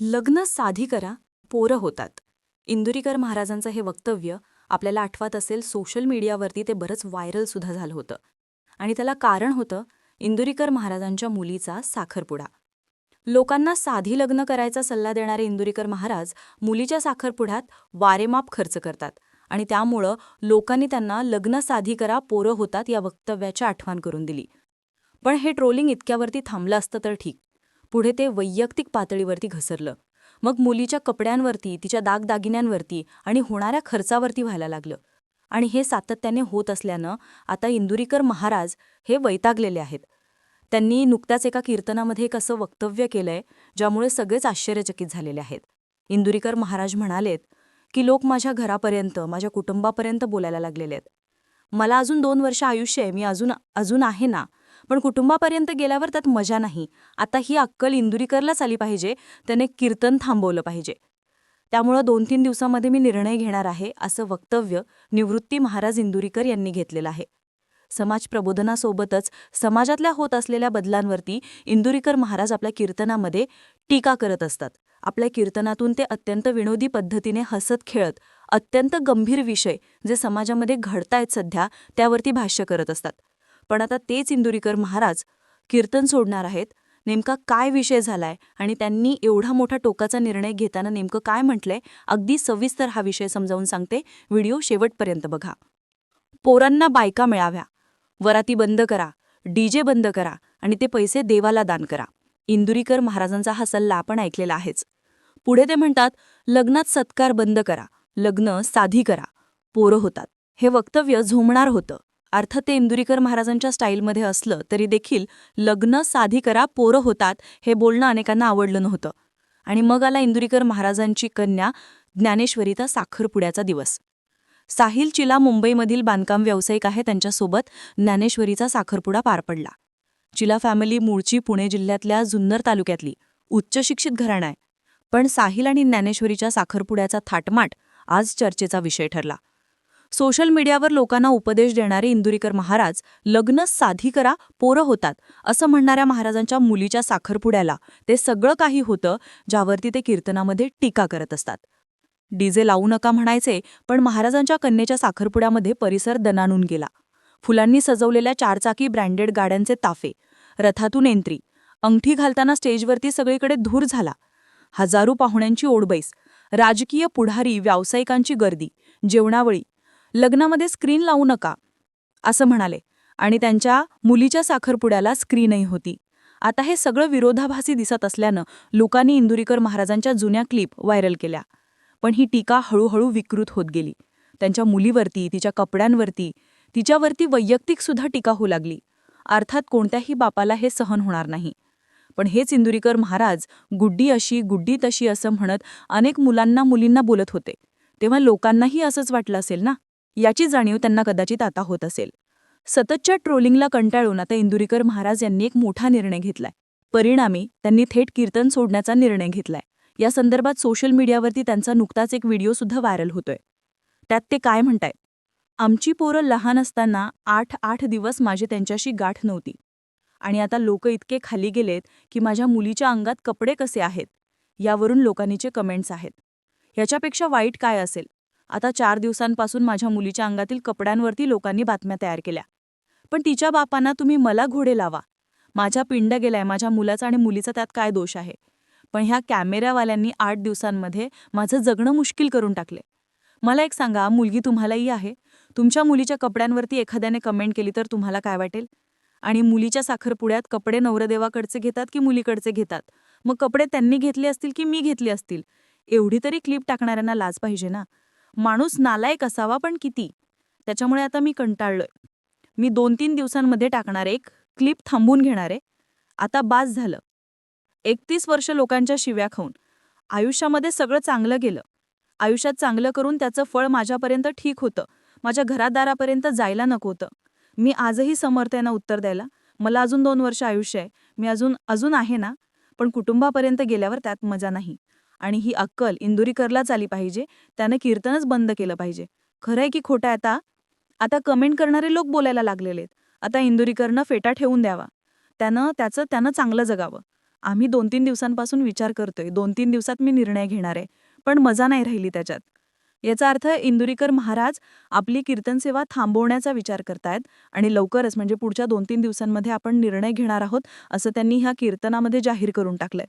लग्न साधी करा पोरं होतात. इंदुरीकर महाराजांचं हे वक्तव्य आपल्याला आठवत असेल सोशल मीडियावरती ते बरंच व्हायरल सुद्धा झालं होतं. आणि त्याला कारण होतं इंदुरीकर महाराजांच्या मुलीचा साखरपुडा. लोकांना साधी लग्न करायचा सल्ला देणारे इंदुरीकर महाराज मुलीच्या साखरपुड्यात वारेमाप खर्च करतात आणि त्यामुळं लोकांनी त्यांना लग्न साधी करा पोरं होतात या वक्तव्याची आठवण करून दिली. पण हे ट्रोलिंग इतक्यावरती थांबलं असतं तर ठीक. पुढे ते वैयक्तिक पातळीवरती घसरलं. मग मुलीच्या कपड्यांवरती तिच्या दागदागिन्यांवरती आणि होणाऱ्या खर्चावरती व्हायला लागलं. आणि हे सातत्याने होत असल्यानं आता इंदुरीकर महाराज हे वैतागलेले आहेत. त्यांनी नुकत्याच एका कीर्तनामध्ये एक असं वक्तव्य केलंय ज्यामुळे सगळेच आश्चर्यचकित झालेले आहेत. इंदुरीकर महाराज म्हणालेत की लोक माझ्या घरापर्यंत माझ्या कुटुंबापर्यंत बोलायला लागलेले आहेत. मला अजून दोन वर्ष आयुष्य आहे मी अजून अजून आहे ना? पण कुटुंबापर्यंत गेल्यावर त्यात मजा नाही. आता ही अक्कल इंदुरीकरलाच आली पाहिजे. त्याने कीर्तन थांबवलं पाहिजे. त्यामुळं दोन तीन दिवसामध्ये मी निर्णय घेणार आहे असं वक्तव्य निवृत्ती महाराज इंदुरीकर यांनी घेतलेलं आहे. समाज प्रबोधनासोबतच समाजातल्या होत असलेल्या बदलांवरती इंदुरीकर महाराज आपल्या कीर्तनामध्ये टीका करत असतात. आपल्या कीर्तनातून ते अत्यंत विनोदी पद्धतीने हसत खेळत अत्यंत गंभीर विषय जे समाजामध्ये घडतायत सध्या त्यावरती भाष्य करत असतात. पण आता तेच इंदुरीकर महाराज कीर्तन सोडणार आहेत. नेमका काय विषय झालाय आणि त्यांनी एवढा मोठा टोकाचा निर्णय घेताना नेमकं काय म्हटलंय अगदी सविस्तर हा विषय समजावून सांगते. व्हिडिओ शेवटपर्यंत बघा. पोरांना बायका मिळाव्या. वराती बंद करा. डीजे बंद करा. आणि ते पैसे देवाला दान करा. इंदुरीकर महाराजांचा हा सल्ला आपण ऐकलेला आहेच. पुढे ते म्हणतात लग्नात सत्कार बंद करा. लग्न साधी करा. पोरं होतात. हे वक्तव्य झोमणार होतं. अर्थात ते इंदुरीकर महाराजांच्या स्टाईलमध्ये असलं तरी देखील लग्न साधी करा पोरं होतात हे बोलणं अनेकांना आवडलं नव्हतं. आणि मग आला इंदुरीकर महाराजांची कन्या ज्ञानेश्वरीचा साखरपुड्याचा दिवस. साहिल चिला मुंबईमधील बांधकाम व्यावसायिक आहे त्यांच्यासोबत ज्ञानेश्वरीचा साखरपुडा पार पडला. चिला फॅमिली मूळची पुणे जिल्ह्यातल्या जुन्नर तालुक्यातली उच्च शिक्षित घराणं आहे. पण साहिल आणि ज्ञानेश्वरीच्या साखरपुड्याचा थाटमाट आज चर्चेचा विषय ठरला. सोशल मीडियावर लोकांना उपदेश देणारे इंदुरीकर महाराज लग्न साधी करा पोरं होतात असं म्हणणाऱ्या महाराजांच्या मुलीच्या साखरपुड्याला ते सगळं काही होतं ज्यावरती ते कीर्तनामध्ये टीका करत असतात. डीजे लावू नका म्हणायचे पण महाराजांच्या कन्येच्या साखरपुड्यामध्ये परिसर दणानून गेला. फुलांनी सजवलेल्या चारचाकी ब्रँडेड गाड्यांचे ताफे रथातून एंट्री अंगठी घालताना स्टेजवरती सगळीकडे धूर झाला. हजारो पाहुण्यांची ओढबैस राजकीय पुढारी व्यावसायिकांची गर्दी जेवणावळी लग्नामध्ये स्क्रीन लावू नका असं म्हणाले. आणि त्यांच्या मुलीच्या साखरपुड्याला स्क्रीनही होती. आता हे सगळं विरोधाभासी दिसत असल्यानं लोकांनी इंदुरीकर महाराजांच्या जुन्या क्लिप व्हायरल केल्या. पण ही टीका हळूहळू विकृत होत गेली. त्यांच्या मुलीवरती तिच्या कपड्यांवरती तिच्यावरती वैयक्तिकसुद्धा टीका होऊ लागली. अर्थात कोणत्याही बापाला हे सहन होणार नाही. पण हेच इंदुरीकर महाराज गुड्डी अशी गुड्डी तशी असं म्हणत अनेक मुलांना मुलींना बोलत होते. तेव्हा लोकांनाही असंच वाटलं असेल ना? याची जाणीव त्यांना कदाचित आता होत असेल. सततच्या ट्रोलिंगला कंटाळून आता इंदुरीकर महाराज यांनी एक मोठा निर्णय घेतलाय. परिणामी त्यांनी थेट कीर्तन सोडण्याचा निर्णय घेतलाय. या संदर्भात सोशल मीडियावरती त्यांचा नुकताच एक व्हिडिओ सुद्धा व्हायरल होतोय. त्यात ते काय म्हणताय आमची पोरं लहान असताना आठ आठ दिवस माझी त्यांच्याशी गाठ नव्हती. आणि आता लोक इतके खाली गेलेत की माझ्या मुलीच्या अंगात कपडे कसे आहेत? यावरून लोकांनीचे कमेंट्स आहेत. याच्यापेक्षा वाईट काय असेल? आता चार दिवसांपासून माझ्या मुलीच्या अंगातील कपड्यांवरती लोकांनी बातम्या तयार केल्या. पण तिच्या बापांना तुम्ही मला घोडे लावा. माझ्या पिंड गेलाय माझ्या मुलाचा आणि मुलीचा त्यात काय दोष आहे? पण ह्या कॅमेऱ्यावाल्यांनी आठ दिवसांमध्ये माझं जगणं मुश्किल करून टाकले मला एक सांगा मुलगी तुम्हालाही आहे? तुमच्या मुलीच्या कपड्यांवरती एखाद्याने कमेंट केली तर तुम्हाला काय वाटेल? आणि मुलीच्या साखरपुड्यात कपडे नवरदेवाकडचे घेतात की मुलीकडचे घेतात? मग कपडे त्यांनी घेतले असतील की मी घेतले असतील? एवढी तरी क्लिप टाकणाऱ्यांना लाज पाहिजे ना? माणूस नालायक असावा पण किती? त्याच्यामुळे आता मी कंटाळलोय. मी दोन तीन दिवसांमध्ये टाकणार एक क्लिप थांबून घेणारे आता बास झालं. एकतीस वर्ष लोकांच्या शिव्या खाऊन. आयुष्यामध्ये सगळं चांगलं गेलं. आयुष्यात चांगलं करून त्याचं फळ माझ्यापर्यंत ठीक होतं. माझ्या घरादारापर्यंत जायला नको होतं. मी आजही समर्थ आहे ना उत्तर द्यायला? मला अजून दोन वर्ष आयुष्य आहे. मी अजून अजून आहे ना? पण कुटुंबापर्यंत गेल्यावर त्यात मजा नाही. आणि ही अक्कल इंदुरीकरलाच आली पाहिजे. त्यानं कीर्तनच बंद केलं पाहिजे. खरं आहे की खोटं आता? आता कमेंट करणारे लोक बोलायला लागलेलेत. आता इंदुरीकरनं फेटा ठेवून द्यावा. त्यानं त्याचं त्यानं चांगलं जगावं. आम्ही दोन तीन दिवसांपासून विचार करतोय. दोन तीन दिवसात मी निर्णय घेणार आहे. पण मजा नाही राहिली त्याच्यात. याचा अर्थ इंदुरीकर महाराज आपली कीर्तन सेवा थांबवण्याचा विचार करतायत आणि लवकरच म्हणजे पुढच्या दोन तीन दिवसांमध्ये आपण निर्णय घेणार आहोत असं त्यांनी ह्या कीर्तनामध्ये जाहीर करून टाकलंय.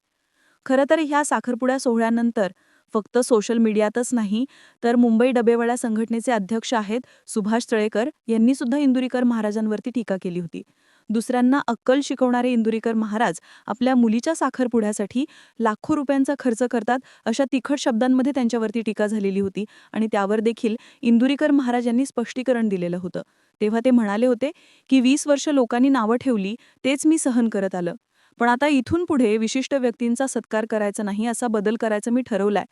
खरं तर ह्या साखरपुड्या सोहळ्यानंतर फक्त सोशल मीडियातच नाही तर मुंबई डबेवाल्या संघटनेचे अध्यक्ष आहेत सुभाष तळेकर यांनी सुद्धा इंदुरीकर महाराजांवरती टीका केली होती. दुसऱ्यांना अक्कल शिकवणारे इंदुरीकर महाराज आपल्या मुलीच्या साखरपुड्यासाठी लाखो रुपयांचा खर्च करतात अशा तिखट शब्दांमध्ये त्यांच्यावरती टीका झालेली होती आणि त्यावर देखील इंदुरीकर महाराज यांनी स्पष्टीकरण दिलेलं होतं. तेव्हा ते म्हणाले होते की वीस वर्ष लोकांनी नावं ठेवली तेच मी सहन करत आलं. पण आता इथून पुढे विशिष्ट व्यक्तींचा सत्कार करायचा नाही असा बदल करायचा मी ठरवलाय.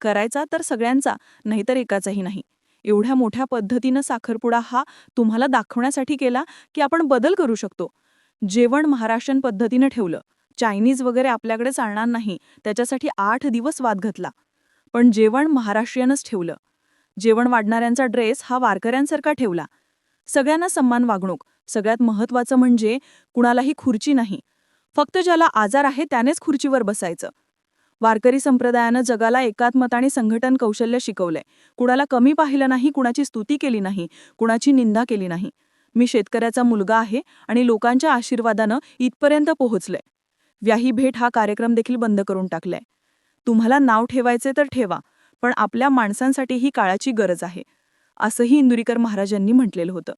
करायचा तर सगळ्यांचा नाहीतर एकाचाही नाही. एवढ्या मोठ्या पद्धतीनं साखरपुडा हा तुम्हाला दाखवण्यासाठी केला की आपण बदल करू शकतो. जेवण महाराष्ट्रीयन पद्धतीनं ठेवलं. चायनीज वगैरे आपल्याकडे चालणार नाही. त्याच्यासाठी आठ दिवस वाद घातला. पण जेवण महाराष्ट्रीयनच ठेवलं. जेवण वाढणाऱ्यांचा ड्रेस हा वारकऱ्यांसारखा ठेवला. सगळ्यांना सन्मान वागणूक. सगळ्यात महत्त्वाचं म्हणजे कुणालाही खुर्ची नाही. फक्त ज्याला आजार आहे त्यानेच खुर्चीवर बसायचं. वारकरी संप्रदायानं जगाला एकात्मताने संघटन कौशल्य शिकवलंय. कुणाला कमी पाहिलं नाही कुणाची स्तुती केली नाही कुणाची निंदा केली नाही. मी शेतकऱ्याचा मुलगा आहे आणि लोकांच्या आशीर्वादानं इथपर्यंत पोहोचलंय. व्याही भेट हा कार्यक्रम देखील बंद करून टाकलाय. तुम्हाला नाव ठेवायचे तर ठेवा पण आपल्या माणसांसाठी ही काळाची गरज आहे असंही इंदुरीकर महाराजांनी म्हटलेलं होतं.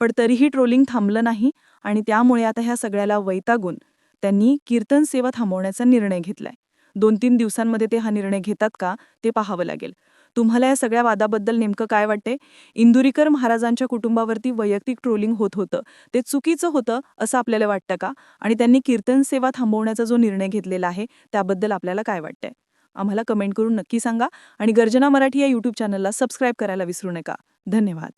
पण तरीही ट्रोलिंग थांबलं नाही आणि त्यामुळे आता ह्या सगळ्याला वैतागून त्यांनी कीर्तन सेवा थांबवण्याचा निर्णय घेतलाय. दोन तीन दिवसांमध्ये ते हा निर्णय घेतात का ते पाहावं लागेल. तुम्हाला या सगळ्या वादाबद्दल नेमकं काय वाटते इंदुरीकर महाराजांच्या कुटुंबावरती वैयक्तिक ट्रोलिंग होत होतं. ते चुकीचं होतं असं आपल्याला वाटतं का? आणि त्यांनी कीर्तन सेवा थांबवण्याचा जो निर्णय घेतलेला आहे त्याबद्दल आपल्याला काय वाटतंय? आम्हाला कमेंट करून नक्की सांगा. आणि गर्जना मराठी या यूट्यूब चॅनलला सबस्क्राईब करायला विसरू नका. धन्यवाद.